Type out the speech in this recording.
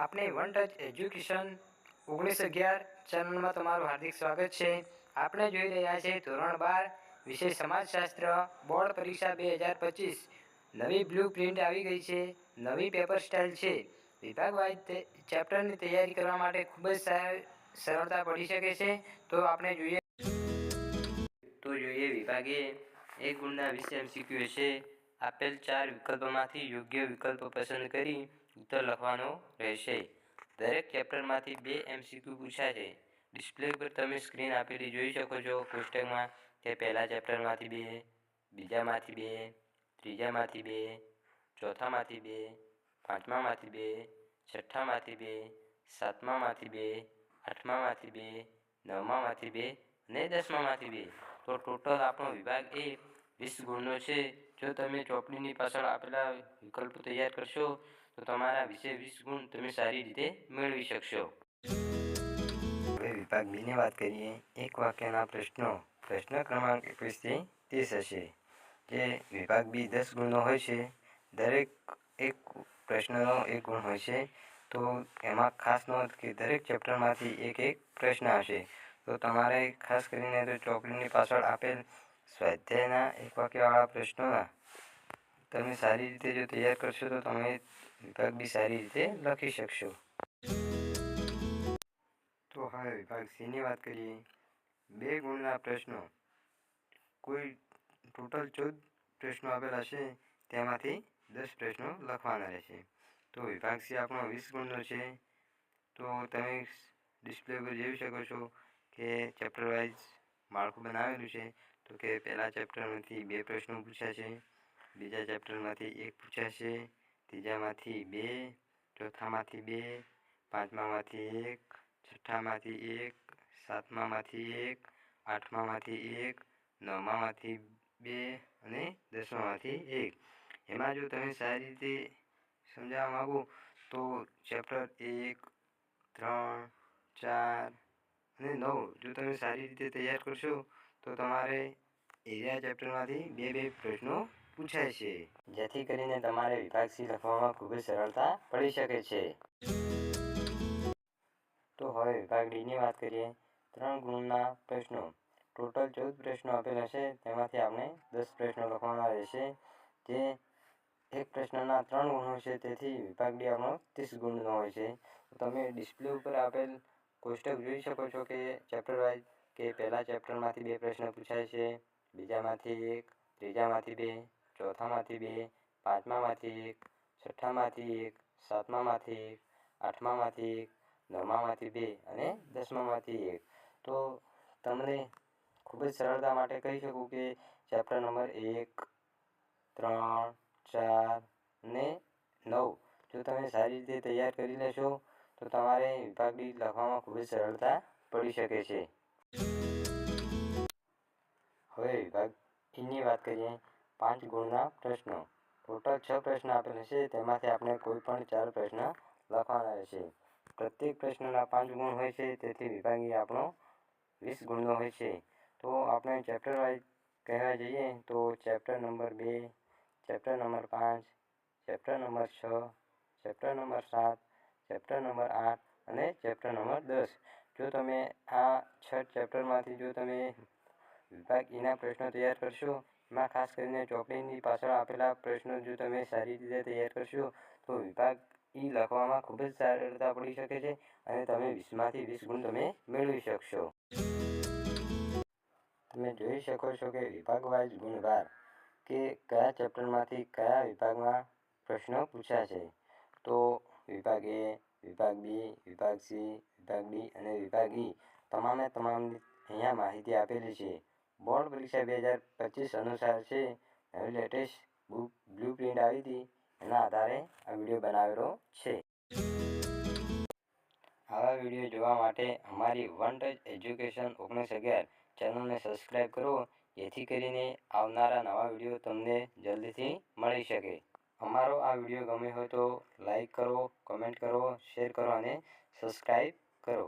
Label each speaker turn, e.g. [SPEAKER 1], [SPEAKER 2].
[SPEAKER 1] આપણે one touch education ઓગણીસ અગિયાર ચેનલમાં તમારું હાર્દિક સ્વાગત છે. આપણે જોઈ રહ્યા છીએ ધોરણ બાર, વિષય સમાજશાસ્ત્ર, બોર્ડ પરીક્ષા બે હજાર પચીસ. નવી બ્લુ પ્રિન્ટ આવી ગઈ છે, નવી પેપર સ્ટાઇલ છે. વિભાગ ચેપ્ટરની તૈયારી કરવા માટે ખૂબ જ સરળતા પડી શકે છે. તો આપણે જોઈએ. તો જોઈએ વિભાગે એક ગુણના વીસ એમસીક્યુ છે આપેલ ચાર વિકલ્પોમાંથી યોગ્ય વિકલ્પ પસંદ કરી ઉત્તર લખવાનો રહેશે. દરેક ચેપ્ટરમાંથી બે એમસીક્યુ પૂછાશે ડિસ્પ્લે પર તમે સ્ક્રીન આપેલી જોઈ શકો છો. કોષ્ટકમાં કે પહેલા ચેપ્ટરમાંથી બે, બીજામાંથી બે, ત્રીજામાંથી બે, ચોથામાંથી બે, પાંચમામાંથી બે, છઠ્ઠામાંથી બે, સાતમામાંથી બે, આઠમામાંથી બે, નવમામાંથી બે અને દસમામાંથી બે. તો ટોટલ આપણો વિભાગ એ વીસ ગુણનો છે. જો તમે ચોપડીની પાછળ આપેલા વિકલ્પો તૈયાર કરશો, તો તમારા વિશે વીસ ગુણ તમે સારી રીતે મેળવી શકશો. હવે વિભાગ બીની વાત કરીએ. એક વાક્યના પ્રશ્નો. પ્રશ્ન ક્રમાંક એકવીસથી ત્રીસ હશે. જે વિભાગ બી દસ ગુણનો હોય છે. દરેક એક પ્રશ્નનો એક ગુણ હોય છે. તો એમાં ખાસ નોંધ કે દરેક ચેપ્ટરમાંથી એક એક પ્રશ્ન હશે. તો તમારે ખાસ કરીને તો ચોપડીની પાછળ આપેલ સ્વાધ્યાયના એક વાક્યવાળા પ્રશ્નોના. તમે સારી રીતે જો તૈયાર કરશો તો તમે વિભાગ બી સારી રીતે લખી શકશો. તો હવે વિભાગ સીની વાત કરીએ. બે ગુણના પ્રશ્નો. કોઈ ટોટલ ચૌદ પ્રશ્નો આપેલા છે, તેમાંથી દસ પ્રશ્નો લખવાના રહેશે. તો વિભાગ સી આપણો વીસ ગુણનો છે. તો તમે ડિસ્પ્લે પર જોઈ શકો છો કે ચેપ્ટર વાઇઝ માળખું બનાવેલું છે. તો કે પહેલા ચેપ્ટરમાંથી બે પ્રશ્નો પૂછ્યા છે. બીજા ચેપ્ટરમાંથી એક પૂછ્યા છે. ત્રીજામાંથી બે, ચોથામાંથી બે, પાંચમામાંથી એક, છઠ્ઠામાંથી એક, સાતમામાંથી એક, આઠમામાંથી એક, નવમામાંથી બે અને દસમામાંથી એક. એમાં જો તમે સારી રીતે સમજાવવા માગો તો ચેપ્ટર એક, ત્રણ, ચાર અને નવ, જો તમે સારી રીતે તૈયાર કરશો, તો તમારે એરિયા ચેપ્ટરમાંથી બે બે પ્રશ્નો પૂછાય છે. જેથી કરીને તમારે વિભાગ સી લખવામાં ખૂબ જ સરળતા પડી શકે છે. તો હવે વિભાગ ડીની વાત કરીએ. ત્રણ ગુણના પ્રશ્નો. ટોટલ ચૌદ પ્રશ્નો આપેલા છે. તેમાંથી આપણે દસ પ્રશ્નો લખવાના રહેશે. જે એક પ્રશ્નના ત્રણ ગુણ હોય છે, તેથી વિભાગ ડી આપણો ત્રીસ ગુણનો હોય છે. તમે ડિસ્પ્લે ઉપર આપેલ કોષ્ટક જોઈ શકો છો કે ચેપ્ટર વાઇઝ કે પહેલા ચેપ્ટરમાંથી બે પ્રશ્ન પૂછાય છે. બીજામાંથી એક, ત્રીજામાંથી બે, ચોથામાંથી બે, પાંચમામાંથી એક, છઠ્ઠામાંથી એક, સાતમામાંથી એક, આઠમામાંથી એક, નવમામાંથી બે અને દસમામાંથી એક. તો તમને ખૂબ જ સરળતા માટે કહી શકું કે ચેપ્ટર નંબર એક, ત્રણ, ચાર ને નવ. જો તમે સારી રીતે તૈયાર કરી લેશો તો તમારે વિભાગ ડી લખવામાં ખૂબ જ સરળતા પડી શકે છે. હવે વિભાગ ઈની વાત કરીએ પાંચ ગુણના પ્રશ્નો. ટોટલ છ પ્રશ્ન આપેલા છે, તેમાંથી આપણે કોઈ પણ ચાર પ્રશ્ન લખવાના રહેશે. પ્રત્યેક પ્રશ્નના પાંચ ગુણ હોય છે, તેથી વિભાગીય આપણો વીસ ગુણનો હોય છે. તો આપણે ચેપ્ટર વાઇઝ કહેવા જઈએ તો ચેપ્ટર નંબર બે, ચેપ્ટર નંબર પાંચ, ચેપ્ટર નંબર છ, ચેપ્ટર નંબર સાત ચેપ્ટર નંબર આઠ અને ચેપ્ટર નંબર દસ. જો તમે આ છ ચેપ્ટરમાંથી જો તમે વિભાગ ઈના પ્રશ્નો તૈયાર કરશો, એમાં ખાસ કરીને ચોપડીની પાછળ આપેલા પ્રશ્નો જો તમે સારી રીતે તૈયાર કરશો, તો વિભાગ ઈ લખવામાં ખૂબ જ સરળતા પડી શકે છે અને તમે વીસમાંથી વીસ ગુણ તમે મેળવી શકશો. તમે જોઈ શકો છો કે વિભાગ વાઇઝ ગુણભાર કે કયા ચેપ્ટરમાંથી કયા વિભાગમાં પ્રશ્નો પૂછ્યા છે તો વિભાગ એ વિભાગ બી વિભાગ સી વિભાગ ડી અને વિભાગ ઈ તમામે તમામ અહીંયા માહિતી આપેલી છે. બોર્ડ પરીક્ષા બે હજાર પચીસ અનુસાર છે. નવી લેટેસ્ટ બુક બ્લુ પ્રિન્ટ આવી હતી. એના આધારે આ વીડિયો બનાવેલો છે. આવા વીડિયો જોવા માટે અમારી વન ટચ એજ્યુકેશન ઓગણીસ અગિયાર ચેનલને સબસ્ક્રાઈબ કરો. જેથી કરીને આવનારા નવા વીડિયો તમને જલ્દીથી મળી શકે. અમારો આ વીડિયો ગમ્યો હોય તો લાઈક કરો, કમેન્ટ કરો, શેર કરો અને સબસ્ક્રાઈબ કરો.